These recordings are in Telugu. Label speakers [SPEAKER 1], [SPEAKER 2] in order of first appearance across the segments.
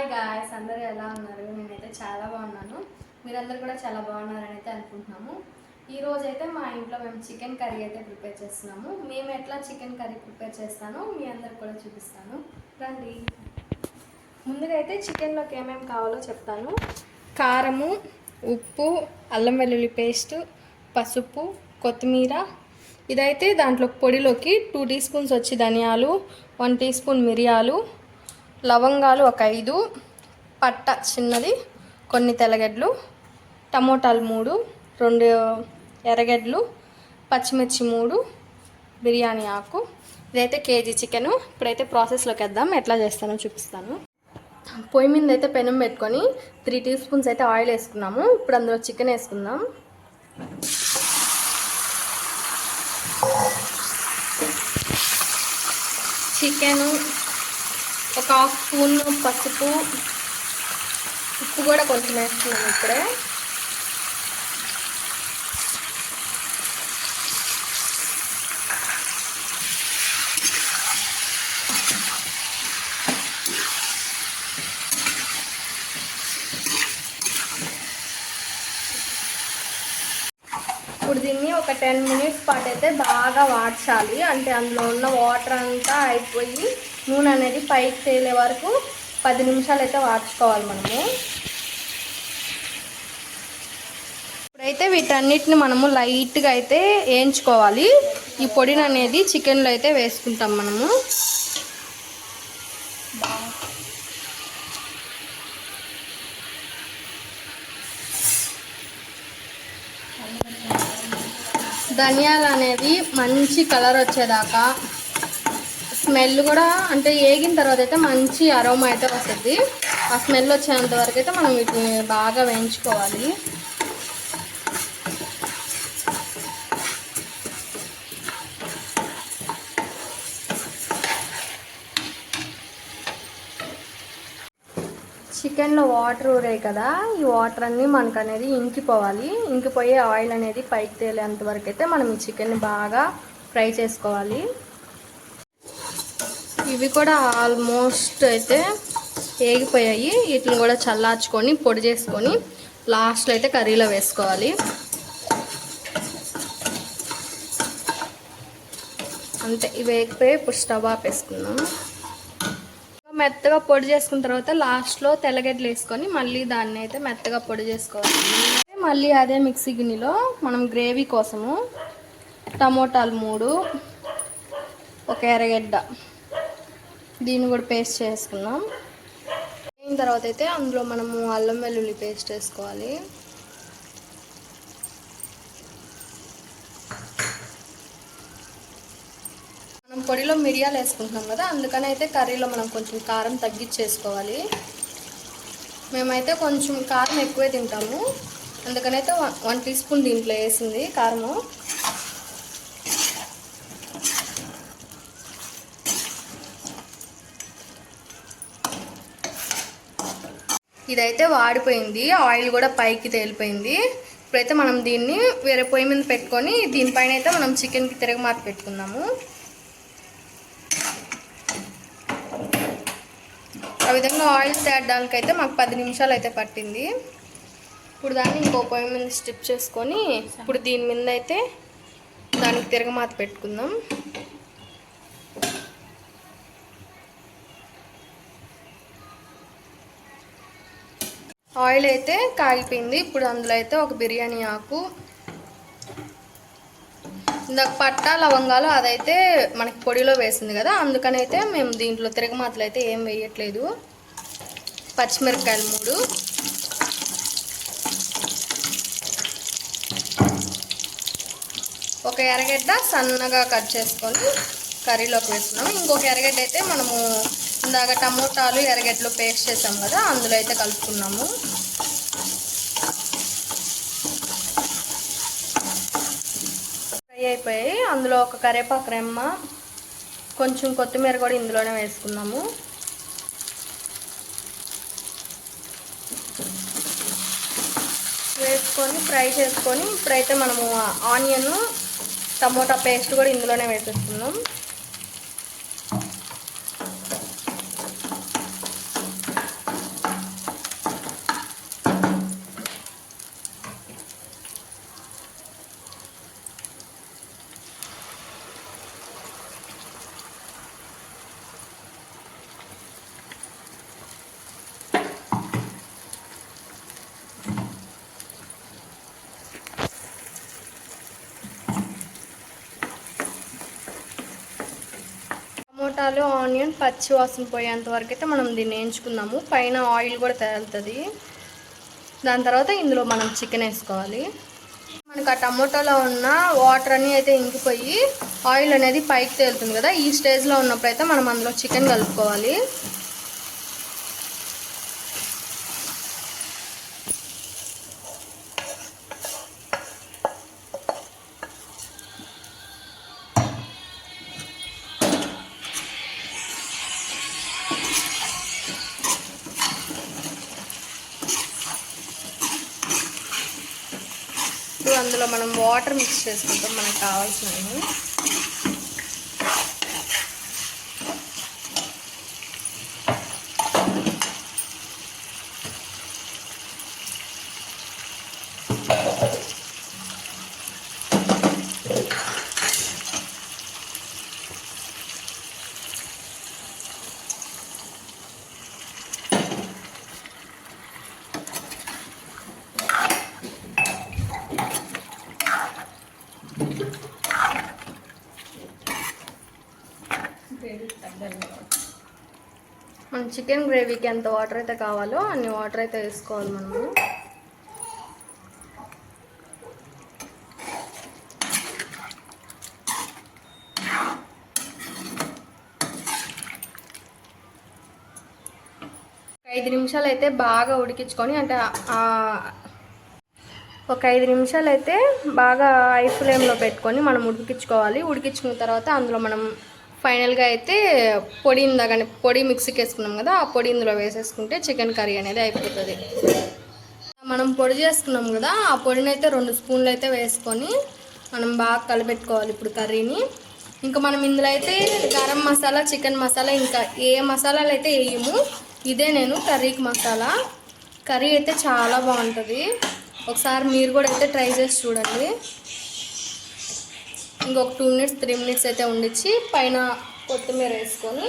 [SPEAKER 1] హాయ్ గాయస్ అందరూ ఎలా ఉన్నారు? నేనైతే చాలా బాగున్నాను. మీరందరూ కూడా చాలా బాగున్నారని అయితే అనుకుంటున్నాము. ఈ రోజు అయితే మా ఇంట్లో మేము చికెన్ కర్రీ అయితే ప్రిపేర్ చేస్తున్నాము. మేము ఎట్లా చికెన్ కర్రీ ప్రిపేర్ చేస్తానో మీ అందరు కూడా చూపిస్తాను. రండి. ముందుగా అయితే చికెన్లోకి ఏమేమి కావాలో చెప్తాను. కారము ఉప్పు అల్లం వెల్లుల్లి పేస్ట్ పసుపు కొత్తిమీర. ఇదైతే దాంట్లో పొడిలోకి టూ టీ స్పూన్స్ వచ్చి ధనియాలు వన్ టీ స్పూన్ మిరియాలు లవంగాలు ఒక ఐదు పట్ట చిన్నది కొన్ని తెల్లగడ్డలు టమోటాలు మూడు రెండు ఎర్రగడ్డలు పచ్చిమిర్చి మూడు బిర్యానీ ఆకు. ఇదైతే కేజీ చికెన్. ఇప్పుడైతే ప్రాసెస్లోకి వేద్దాం. ఎట్లా చేస్తానో చూపిస్తాను. పొయ్యి మీద అయితే పెనం పెట్టుకొని త్రీ టీ స్పూన్స్ అయితే ఆయిల్ వేసుకున్నాము. ఇప్పుడు అందులో చికెన్ వేసుకుందాం. చికెను ఒక హాఫ్ స్పూన్ పసుపు ఉప్పు కూడా కొంచెం వేస్తున్నాను ఇప్పుడే. ఇప్పుడు దీన్ని ఒక టెన్ మినిట్స్ పాటు అయితే బాగా వాడ్చాలి. అంటే అందులో ఉన్న వాటర్ అంతా అయిపోయి నూనె అనేది పైకి తేలే వరకు పది నిమిషాలు అయితే వాడ్చుకోవాలి మనము. ఇప్పుడైతే వీటన్నిటిని మనము లైట్గా అయితే వేయించుకోవాలి. ఈ పొడిని అనేది చికెన్లో అయితే వేసుకుంటాం మనము. ధనియాలు అనేది మంచి కలర్ వచ్చేదాకా స్మెల్ కూడా అంటే ఏగిన తర్వాత అయితే మంచి అరోమా అయితే వస్తుంది. ఆ స్మెల్ వచ్చేంత వరకు అయితే మనం వీటిని బాగా వేయించుకోవాలి. చికెన్లో వాటర్ ఊరాయి కదా ఈ వాటర్ అన్నీ మనకు అనేది ఇంకిపోవాలి. ఇంకిపోయే ఆయిల్ అనేది పైకి తేలేంత వరకు అయితే మనం ఈ చికెన్ని బాగా ఫ్రై చేసుకోవాలి. ఇవి కూడా ఆల్మోస్ట్ అయితే ఏగిపోయాయి. వీటిని కూడా చల్లార్చుకొని పొడి చేసుకొని లాస్ట్లో అయితే కర్రీలో వేసుకోవాలి. అంతే ఇవి వేగిపోయి ఇప్పుడు స్టవ్ ఆపేసుకుందాం మెత్తగా పొడి చేసుకున్న తర్వాత లాస్ట్లో తెల్లగడ్డలు వేసుకొని మళ్ళీ దాన్ని అయితే మెత్తగా పొడి చేసుకోవాలి. మళ్ళీ అదే మిక్సీ గిన్నెలో మనం గ్రేవీ కోసము టమోటాలు మూడు ఒక ఎర్రగడ్డ దీన్ని కూడా పేస్ట్ చేసుకున్నాం అయిన తర్వాత అయితే అందులో మనము అల్లం వెల్లుల్లి పేస్ట్ వేసుకోవాలి. మనం పొడిలో మిరియాలు వేసుకుంటున్నాం కదా అందుకని అయితే కర్రీలో మనం కొంచెం కారం తగ్గించేసుకోవాలి. మేమైతే కొంచెం కారం ఎక్కువే తింటాము. అందుకనైతే వన్ వన్ టీ స్పూన్ దీంట్లో వేసింది కారము. ఇదైతే వాడిపోయింది. ఆయిల్ కూడా పైకి తేలిపోయింది. ఇప్పుడైతే మనం దీన్ని వేరే పొయ్యి మీద పెట్టుకొని దీనిపైన అయితే మనం చికెన్కి తిరగమాత పెట్టుకుందాము. ఆ విధంగా ఆయిల్ తేయడానికి అయితే మాకు పది నిమిషాలు అయితే పట్టింది. ఇప్పుడు దాన్ని ఇంకో పొయ్యి మీద స్టిప్ చేసుకొని ఇప్పుడు దీని మీద అయితే దానికి తిరగమాత పెట్టుకుందాం. ఆయిల్ అయితే కాగిపోయింది. ఇప్పుడు అందులో అయితే ఒక బిర్యానీ ఆకు ఇందాక పట్ట లవంగాలు అదైతే మనకి పొడిలో వేసింది కదా. అందుకని అయితే మేము దీంట్లో తిరగమాతలు అయితే ఏం వేయట్లేదు. పచ్చిమిరపకాయలు మూడు. ఒక ఎరగడ్డ సన్నగా కట్ చేసుకొని కర్రీలోకి వేస్తున్నాము ఇంకొక ఎరగడ్డ అయితే మనము ఇందాక టమోటాలు ఎరగడ్డలు పేస్ట్ చేసాం కదా అందులో అయితే కలుపుకున్నాము. ఫ్రై అయిపోయి అందులో ఒక కరేపాకు రెమ్మ కొంచెం కొత్తిమీర కూడా ఇందులోనే వేసుకున్నాము. వేసుకొని ఫ్రై చేసుకొని ఇప్పుడైతే మనము ఆనియన్ టమోటా పేస్ట్ కూడా ఇందులోనే వేసేస్తున్నాం టమాటాలు ఆనియన్ పచ్చి వాసన పోయేంత వరకు అయితే మనం దీన్ని వేయించుకుందాము. పైన ఆయిల్ కూడా తేలుతుంది. దాని తర్వాత ఇందులో మనం చికెన్ వేసుకోవాలి. మనకు ఆ టమాటోలో ఉన్న వాటర్ అన్నీ అయితే ఇంకిపోయి ఆయిల్ అనేది పైకి తేలుతుంది కదా. ఈ స్టేజ్లో ఉన్నప్పుడు అయితే మనం అందులో చికెన్ కలుపుకోవాలి. అందులో మనం వాటర్ మిక్స్ చేసుకుంటాం మనకు కావాల్సినవి. చికెన్ గ్రేవీకి ఎంత వాటర్ అయితే కావాలో అన్ని వాటర్ అయితే వేసుకోవాలి మనము. ఐదు నిమిషాలు అయితే బాగా ఉడికించుకొని అంటే ఒక ఐదు నిమిషాలు అయితే బాగా ఐ ఫ్లేమ్లో పెట్టుకొని మనం ఉడికించుకోవాలి. ఉడికించుకున్న తర్వాత అందులో మనం ఫైనల్గా అయితే పొడి ఇందాక పొడి మిక్సీకి వేసుకున్నాం కదా ఆ పొడి ఇందులో వేసేసుకుంటే చికెన్ కర్రీ అనేది అయిపోతుంది. మనం పొడి చేసుకున్నాం కదా ఆ పొడిని అయితే రెండు స్పూన్లు అయితే వేసుకొని మనం బాగా కలిపెట్టుకోవాలి ఇప్పుడు కర్రీని. ఇంకా మనం ఇందులో అయితే గరం మసాలా చికెన్ మసాలా ఇంకా ఏ మసాలాలు అయితే వేయము ఇదే నేను కర్రీకి మసాలా. కర్రీ అయితే చాలా బాగుంటుంది. ఒకసారి మీరు కూడా అయితే ట్రై చేసి చూడండి. ఇంకొక టూ మినిట్స్ త్రీ మినిట్స్ అయితే ఉండిచ్చి పైన కొత్తిమీర వేసుకొని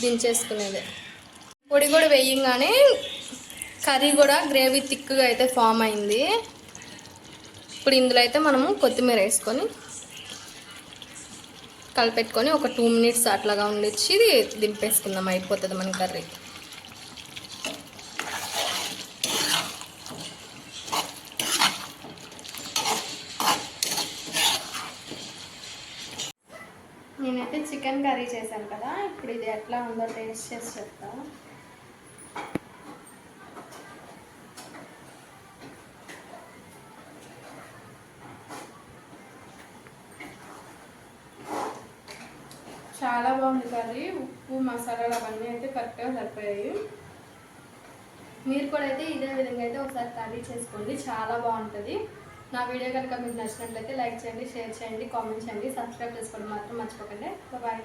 [SPEAKER 1] దించేసుకునేది. పొడి కూడా వేయంగానే కర్రీ కూడా గ్రేవీ థిక్గా అయితే ఫామ్ అయింది. ఇప్పుడు ఇందులో అయితే మనము కొత్తిమీర వేసుకొని కలిపెట్టుకొని ఒక టూ మినిట్స్ అట్లాగా ఉండిచ్చి దింపేసుకుందాం అయిపోతుంది మన కర్రీ. నేనైతే చికెన్ కర్రీ చేశాను కదా ఇప్పుడు ఇది ఎట్లా ఉందో టేస్ట్ చేసి చెప్తా. చాలా బాగుంది కర్రీ ఉప్పు మసాలాలు అవన్నీ అయితే కరెక్ట్గా సరిపోయాయి. మీరు కూడా అయితే ఇదే విధంగా అయితే ఒకసారి కర్రీ చేసుకోండి చాలా బాగుంటుంది. నా వీడియో కనుక మీకు నచ్చినట్లయితే లైక్ చేయండి షేర్ చేయండి కామెంట్ చేయండి. సబ్స్క్రైబ్ చేసుకోవడం మాత్రం మర్చిపోకండి. బాయ్